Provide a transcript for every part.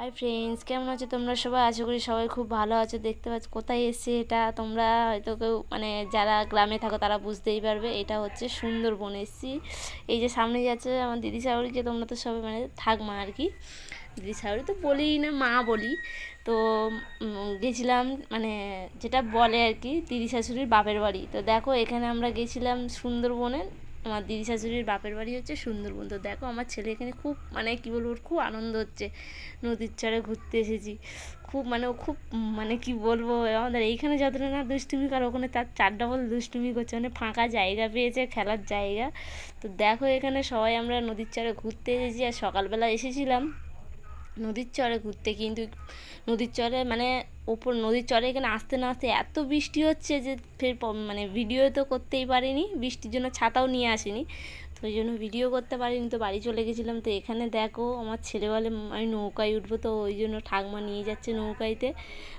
Hi friends কেমন আছো তোমরা? সবাই আশা করি সবাই খুব ভালো আছো। দেখতে পাচ্ছ, কোথায় এসছে এটা তোমরা হয়তো কেউ মানে যারা গ্রামে থাকো তারা বুঝতেই পারবে। এটা হচ্ছে সুন্দরবন এসছি। এই যে সামনে যাচ্ছে আমার দিদি শাশুড়িকে তোমরা তো সবাই মানে থাকমা আর কি। দিদি শাশুড়ি তো বলি না, মা বলি। তো গেছিলাম মানে যেটা বলে আর কি, দিদি শাশুড়ির বাপের বাড়ি। তো দেখো, এখানে আমরা গেছিলাম সুন্দরবনে। আমার দিদি শাশুড়ির বাপের বাড়ি হচ্ছে সুন্দরবন। তো দেখো, আমার ছেলে এখানে খুব মানে কী বলব, ওর খুব আনন্দ হচ্ছে। নদীর চারে ঘুরতে এসেছি। খুব মানে ও খুব মানে কি বলব, আমাদের এইখানে যতটা না দুষ্টুমি কার, ওখানে তার চার ডবল দুষ্টুমি করছে। মানে ফাঁকা জায়গা পেয়েছে, খেলার জায়গা। তো দেখো এখানে সবাই আমরা নদীর চারে ঘুরতে এসেছি আর সকালবেলা এসেছিলাম। নদীর চরে ঘুরতে, কিন্তু নদীর চরে মানে ওপর নদীর চরে এখানে আসতে না আসতে এত বৃষ্টি হচ্ছে যে ফের মানে ভিডিও তো করতেই পারিনি, বৃষ্টির জন্য ছাতাও নিয়ে আসিনি, তো ওই জন্য ভিডিও করতে পারিনি, তো বাড়ি চলে গেছিলাম, তো এখানে দেখো আমার ছেলে বলে, আমি নৌকায় উঠবো। তো ওই জন্য ঠাকমা নিয়ে যাচ্ছে নৌকাইতে,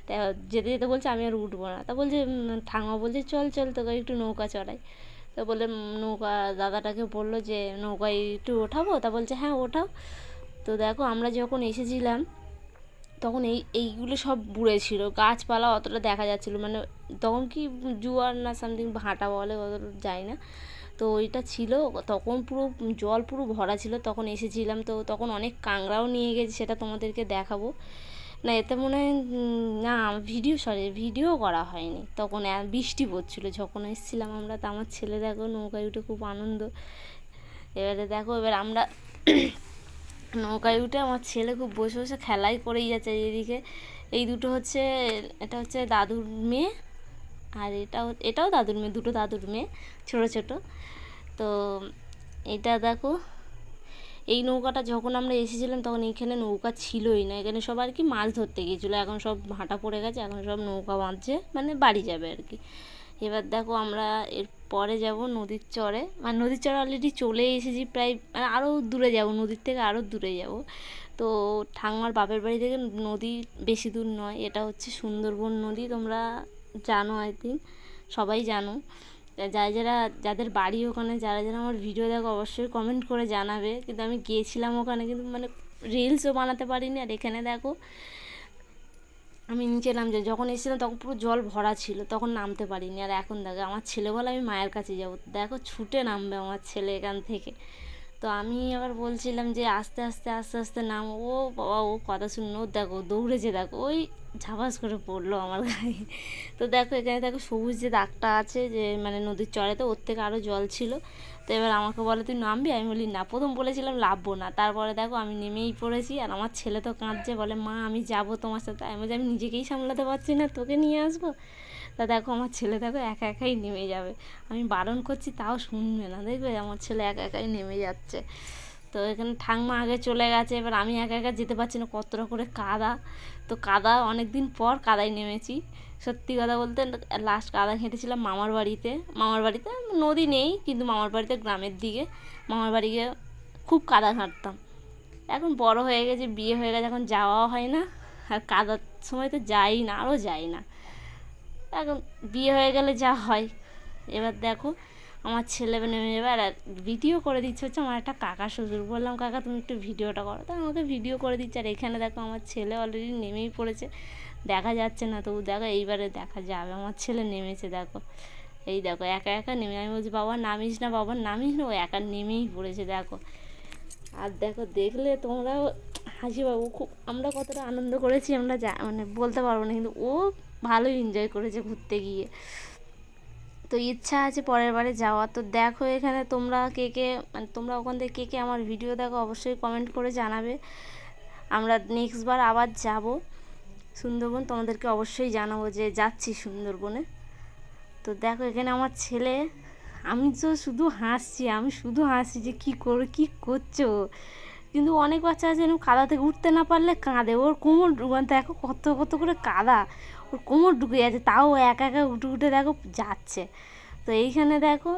তা যেতে যেতে বলছে, আমি আর উঠবো না। তা বলছে ঠাকমা বলছে, চল চল, তোকে একটু নৌকা চড়াই। তো বলে নৌকা দাদাটাকে বলল যে, নৌকায় একটু ওঠাবো? তা বলছে হ্যাঁ ওঠাও। তো দেখো আমরা যখন এসেছিলাম, তখন এই, এইগুলো সব বুড়ে ছিল। গাছপালা অতটা দেখা যাচ্ছিল মানে তখন কি জুয়ার না সামথিং ভাঁটা বলে অতটা যায় না। তো ওইটা ছিল, তখন পুরো জল পুরো ভরা ছিল, তখন এসেছিলাম। তো তখন অনেক কাঁকড়াও নিয়ে গেছি, সেটা তোমাদেরকে দেখাবো। না, এতে মনে হয় না ভিডিও সরি ভিডিও করা হয়নি। তখন বৃষ্টি পড়ছিল, যখন এসেছিলাম আমরা, তো আমার ছেলে দেখো নৌকায় উঠে খুব আনন্দ। এবারে দেখো, এবার আমরা নৌকায় উঠে আমার ছেলে খুব বসে বসে খেলাই করেই যাচ্ছে এদিকে। এই দুটো হচ্ছে, এটা হচ্ছে দাদুর মেয়ে আর এটাও এটাও দাদুর মেয়ে, দুটো দাদুর মেয়ে, ছোট ছোট। তো এটা দেখো, এই নৌকাটা যখন আমরা এসেছিলাম তখন এইখানে নৌকা ছিলই না, এখানে সব আর কি মাছ ধরতে গিয়েছিল, এখন সব ভাটা পড়ে গেছে, এখন সব নৌকা বাঁধছে মানে বাড়ি যাবে আর কি। এবার দেখো আমরা এর পরে যাব নদীর চরে। মানে নদীর চরে অলরেডি চলে এসেছি প্রায় মানে আরও দূরে যাব, নদীর থেকে আরও দূরে যাব। তো ঠাংমার বাপের বাড়ি থেকে নদী বেশি দূর নয়, এটা হচ্ছে সুন্দরবন নদী, তোমরা জানো আই থিঙ্ক, সবাই জানো। যারা যারা, যাদের বাড়ি ওখানে, যারা যারা আমার ভিডিও দেখো অবশ্যই কমেন্ট করে জানাবে। কিন্তু আমি গিয়েছিলাম ওখানে, কিন্তু মানে রিলসও বানাতে পারিনি। আর এখানে দেখো আমি নিচে নামছি, যখন এসেছিলাম তখন পুরো জল ভরা ছিল, তখন নামতে পারিনি। আর এখন দেখো, আমার ছেলে বলে আমি মায়ের কাছে যাব। দেখো, ছুটে নামবে আমার ছেলে এখান থেকে। তো আমি আবার বলছিলাম যে, আস্তে আস্তে আস্তে আস্তে নাম। ও বাবা, ও কথা শুনে, ও দেখো, দৌড়েছে, দেখো, ওই ঝাপাস করে পড়ল আমার গায়ে। তো দেখো, এখানে দেখো, সবুজ যে দাগটা আছে, যে মানে নদীর চড়াতে ওর থেকে আরও জল ছিল। তো এবার আমাকে বলে, তুই নামবি? আমি বলি, না। প্রথম বলেছিলাম নামবো না। তারপরে দেখো, আমি নেমেই পড়েছি আর আমার ছেলে তো কাঁদছে, বলে, মা, আমি যাব তোমার সাথে। আমি বলছি, আমি নিজেকেই সামলাতে পারছি না, তোকে নিয়ে আসব? তা দেখো, আমার ছেলে দেখো, একা একাই নেমে যাবে। আমি বারণ করছি, তাও শুনবে না। দেখবে, আমার ছেলে একা একাই নেমে যাচ্ছে। তো এখানে ঠাংমা আগে চলে গেছে, এবার আমি একা একা যেতে পারছি না, কতটা করে কাদা। তো কাদা অনেক দিন পর কাদায় নেমেছি। সত্যি কথা বলতে লাস্ট কাদা হেঁটেছিলাম মামার বাড়িতে। মামার বাড়িতে নদী নেই, কিন্তু মামার বাড়িতে গ্রামের দিকে। মামার বাড়ি গিয়ে খুব কাদা ঘাঁটতাম। এখন বড় হয়ে গেছে, বিয়ে হয়ে গেছে, এখন যাওয়াও হয় না। আর কাদার সময় তো যাই না, আরও যাই না। এখন বিয়ে হয়ে গেলে যা হয়। এবার দেখো আমার ছেলে আর ভিডিও করে দিচ্ছে হচ্ছে আমার একটা কাকা শ্বশুর। বললাম, কাকা, তুমি একটু ভিডিওটা করো। তো আমাকে ভিডিও করে দিচ্ছে। আর এখানে দেখো আমার ছেলে অলরেডি নেমেই পড়েছে। দেখা যাচ্ছে না, তবু দেখো, এইবারে দেখা যাবে। আমার ছেলে নেমেছে, দেখো। এই দেখো, একা একা নেমে, আমি বলছি, বাবা, নামিস না, বাবা, নামিস না। ও একা নেমেই পড়েছে, দেখো। আর দেখো, দেখলে তোমরাও হাসি পাবো। খুব, আমরা কতটা আনন্দ করেছি, আমরা যা মানে বলতে পারব না, কিন্তু ও ভালোই এনজয় করেছে ঘুরতে গিয়ে। তো ইচ্ছা আছে পরের বারে যাওয়া তো দেখো এখানে তোমরা কে কে মানে তোমরা ওখান থেকে কে কে আমার ভিডিও দেখো অবশ্যই কমেন্ট করে জানাবে। আমরা নেক্সট বার আবার যাব। সুন্দরবন তোমাদেরকে অবশ্যই জানাব যে যাচ্ছি সুন্দরবনে। তো দেখো এখানে আমার ছেলে, আমি তো শুধু হাসছি, আমি শুধু হাসছি যে কী করে, কী করছ? কিন্তু অনেক বাচ্চা আছে এরকম কাদা থেকে উঠতে না পারলে কাঁদে। ওর কোমর ডুবান দেখো কত কত করে কাদা। ওর কোমর ঢুকে যাচ্ছে, তাও একা একা উঠে উঠে দেখো যাচ্ছে। তো এইখানে দেখো,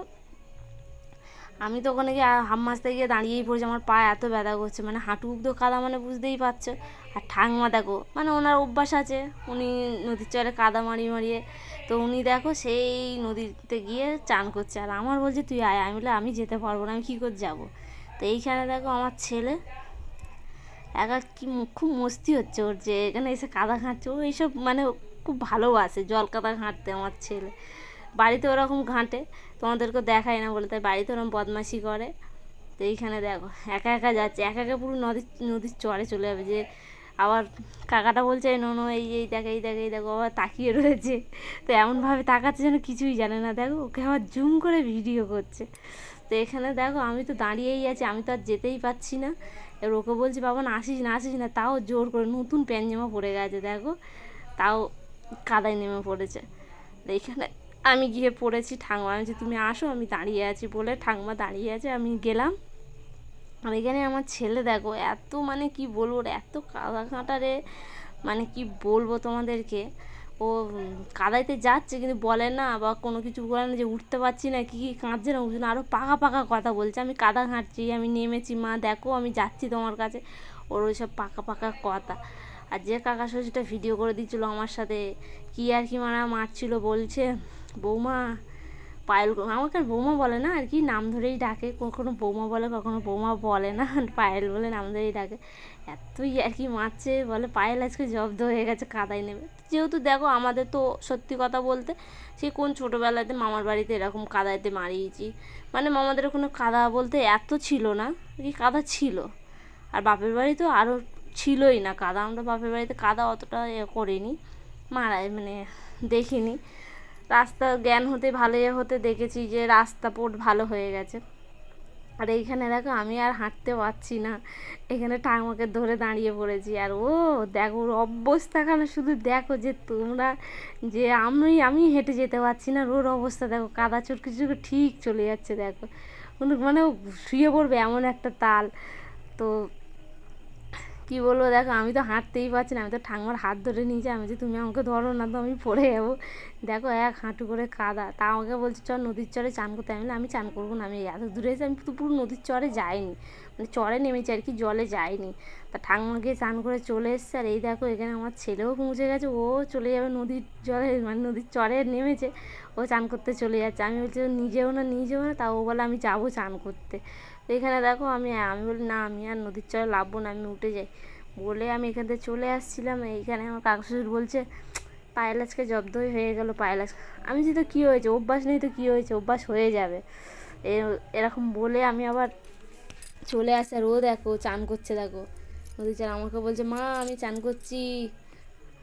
আমি তো ওখানে গিয়ে হাম মাসতে গিয়ে দাঁড়িয়েই পড়েছি, আমার পা এত ব্যথা করছে। মানে হাঁটু অব্দি কাদা মানে বুঝতেই পারছ। আর ঠাংমা দেখো মানে ওনার অভ্যাস আছে, উনি নদীর চরে কাদা মারিয়ে মারিয়ে। তো উনি দেখো সেই নদীতে গিয়ে চান করছে। আর আমার বলছে, তুই আয়। আমি বলে আমি যেতে পারব না, আমি কী করে যাব? তো এইখানে দেখো আমার ছেলে। একা কি খুব মস্তি হচ্ছে ওর যে এখানে এসে কাদা ঘাঁটছে ও এইসব মানে খুব ভালোবাসে জল কাদা ঘাঁটতে আমার ছেলে। বাড়িতে ওরকম ঘাঁটে, তোমাদেরকে দেখায় না বলে, তাই বাড়িতে ওরকম বদমাশি করে। তো এইখানে দেখো, একা একা যাচ্ছে। একা একা পুরো নদীর নদীর চরে চলে যাবে যে আবার কাকাটা বলছে নোনো, এই এই দেখ এই দেখ, এই দেখো। আবার তাকিয়ে রয়েছে। তো এমনভাবে তাকাচ্ছে যেন কিছুই জানে না। দেখো, ওকে আবার জুম করে ভিডিও করছে। তো এখানে দেখো আমি তো দাঁড়িয়েই আছি, আমি তো আর যেতেই পারছি না। এবার ওকে বলছি, বাবা, না আসিস না আসিস না। তাও জোর করে নতুন প্যান্ট জামা পরে গেছে, দেখো। তাও কাদায় নেমে পড়েছে। এইখানে আমি গিয়ে পড়েছি ঠাংমা আমি তুমি আসো, আমি দাঁড়িয়ে আছি বলে ঠাংমা দাঁড়িয়ে আছে, আমি গেলাম। আর এখানে আমার ছেলে দেখো, এত মানে কি বলব এত কাদা কাঁটারে মানে কি বলব তোমাদেরকে। ও কাদাইতে যাচ্ছে কিন্তু বলে না বা কোনো কিছু বলে না যে উঠতে পারছি না, কী কী কাঁদছে না, উঠছে না। আরও পাকা পাকা কথা বলছে। আমি কাদা ঘাঁটছি, আমি নেমেছি, মা দেখো, আমি যাচ্ছি তোমার কাছে। ওর ওই সব পাকা পাকা কথা। আর যে কাকা শ্বশুরটা ভিডিও করে দিচ্ছিল আমার সাথে, কি আর কি মারা মারছিল বলছে, বৌমা, পায়েল আমাকে বৌমা বলে না, আর কি, নাম ধরেই ডাকে। কখনো বৌমা বলে, কখনো বৌমা বলে না, পায়েল বলে নাম ধরেই ডাকে। এতই আর কি মারছে, বলে পায়েল আজকে জব্দ হয়ে গেছে, কাদায় নেবে যেহেতু দেখো আমাদের তো সত্যি কথা বলতে, সে কোন ছোটোবেলাতে মামার বাড়িতে এরকম কাদাইতে মারিয়েছি। মানে মামাদের ওখানে কাদা বলতে এত ছিল না, কি কাদা ছিল। আর বাপের বাড়ি তো আরও ছিলই না কাদা, আমরা বাপের বাড়িতে কাদা অতটা এ করিনি মারাই মানে দেখিনি। রাস্তা জ্ঞান হতে, ভালো হতে দেখেছি যে রাস্তা পোট ভালো হয়ে গেছে। আর এইখানে দেখো আমি আর হাঁটতে পারছি না। এখানে ঠাকুমাকে ধরে দাঁড়িয়ে পড়েছি। আর ও, দেখো ওর অবস্থা কেন শুধু দেখো যে তোমরা, যে আমি আমি হেঁটে যেতে পারছি না। ওর অবস্থা দেখো, কাদা চুটকি চুটকি ঠিক চলে যাচ্ছে, দেখো। মানে শুয়ে পড়বে এমন একটা তাল। তো কি বলব, দেখো আমি তো হাঁটতেই পারছি না, আমি তো ঠাকুমার হাত ধরে নিয়েছি, আমি যে তুমি আমাকে ধরো না তো আমি পড়ে যাব। দেখো এক হাঁটু করে কাদা, তা আমাকে বলছে, চল নদীর চরে চান করতে। আমি আমি চান করব না, আমি এত দূরে এসে আমি তো পুরো নদীর চরে যাইনি মানে চরে নেমেছি আর কি, জলে যাইনি। তা ঠাকুমাকে চান করে চলে এসছে, আর এই দেখো এখানে আমার ছেলেও পৌঁছে গেছে, ও চলে যাবে নদীর জলে মানে নদীর চরে নেমেছে, ও চান করতে চলে যাচ্ছে। আমি বলছি, নিজেও না নিজেও না? তাও ও বলে, আমি যাব চান করতে। এখানে দেখো আমি আমি বলি, না, আমি আর নদীর চরে লাভবো না, আমি উঠে যাই। বলে আমি এখান থেকে চলে আসছিলাম। এইখানে আমার কাকা শ্বশুর বলছে পায়েল আজকে জব্দ হয়ে গেল পায়েল আজ আমি যে তো কী হয়েছে? অভ্যাস নেই তো কী হয়েছে? অভ্যাস হয়ে যাবে। এরকম বলে আমি আবার চলে আসে। আর ও দেখো, চান করছে, দেখো। নদীর চান আমাকে বলছে, মা, আমি চান করছি।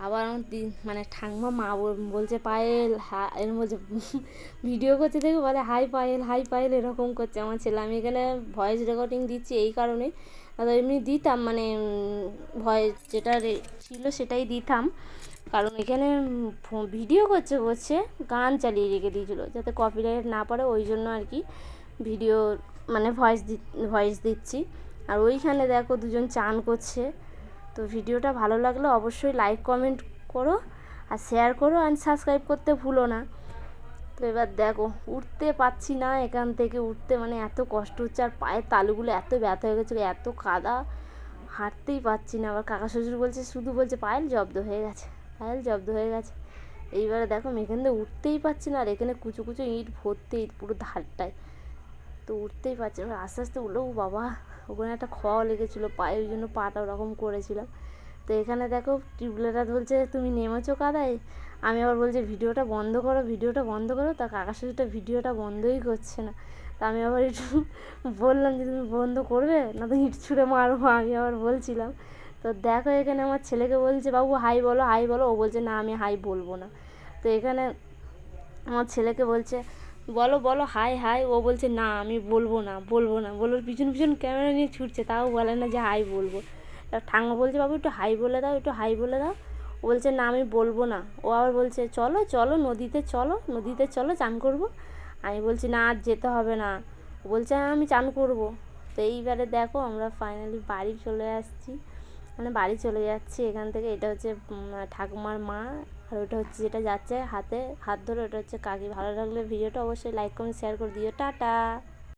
আবার আমার মানে ঠাংমা মা বলছে, পায়েল, হা এর বলছে ভিডিও করছে, দেখে, বলে, হাই পায়েল হাই পায়েল, এরকম করছে আমার ছেলে। আমি এখানে ভয়েস রেকর্ডিং দিচ্ছি এই কারণে। এমনি দিতাম মানে ভয়েস যেটা ছিল সেটাই দিতাম। কারণ এখানে ভিডিও করছে, বলছে, গান চালিয়ে রেখে দিয়েছিলো, যাতে কপিরাইট না পড়ে, ওই জন্য আর কি ভিডিও মানে ভয়েস দি ভয়েস দিচ্ছি। আর ওইখানে দেখো, দুজন চান করছে। তো ভিডিওটা ভালো লাগলে অবশ্যই লাইক কমেন্ট করো আর শেয়ার করো অ্যান্ড সাবস্ক্রাইব করতে ভুলো না। তো এবার দেখো, উঠতে পারছি না এখান থেকে, উঠতে মানে এত কষ্ট হচ্ছে আর পায়ের তালুগুলো এত ব্যথা হয়ে গেছিল, এত কাদা, হাঁটতেই পারছি না। আবার কাকা শ্বশুর বলছে, শুধু বলছে পায়েল জব্দ হয়ে গেছে, পায়েল জব্দ হয়ে গেছে। এইবারে দেখো এখান থেকে উঠতেই পারছি না আর এখানে কুচো কুচো ইট ভর্তি, ইট পুরো ধারটায়। তো উঠতেই পারছি না আস্তে আস্তে উঠল বাবা। ওখানে একটা খাওয়া লেগেছিলো পায়ে ওই জন্য পাটা ওরকম করেছিলাম। তো এখানে দেখো টিউবলারটা বলছে, তুমি নেমেছো কাদায়? আমি আবার বলছি, ভিডিওটা বন্ধ করো, ভিডিওটা বন্ধ করো। তা কাকা শ্বশুরটা ভিডিওটা বন্ধই করছে না। তা আমি আবার একটু বললাম যে, তুমি বন্ধ করবে? না তো ইট ছুঁড়ে মারবো। আমি আবার বলছিলাম। তো দেখো এখানে আমার ছেলেকে বলছে, বাবু, হাই বলো হাই বলো। ও বলছে, না, আমি হাই বলব না। তো এখানে আমার ছেলেকে বলছে বলো বলো হাই হাই ও বলছে, না, আমি বলব না বলব না। বলো, পিছন পিছন ক্যামেরা নিয়ে ছুটছে, তাও বলে না যে হাই বলব। ঠাঙ্গা বলছে, বাবু, একটু হাই বলে দাও, একটু হাই বলে দাও। ও বলছে, না, আমি বলব না। ও আবার বলছে, চলো চলো, নদীতে চলো নদীতে চলো, চান করব। আমি বলছি, না, আর যেতে হবে না। বলছে হ্যাঁ আমি চান করব। তো এইবারে দেখো, আমরা ফাইনালি বাড়ি চলে আসছি। মানে বাড়ি চলে যাচ্ছি এখান থেকে, এটা হচ্ছে ঠাকুমার মা আর ওটা হচ্ছে যেটা যাচ্ছে হাতে, হাত ধরে, ওটা হচ্ছে কাকি। ভালো লাগলে ভিডিওটা অবশ্যই লাইক কমেন্ট শেয়ার করে দিও। টাটা!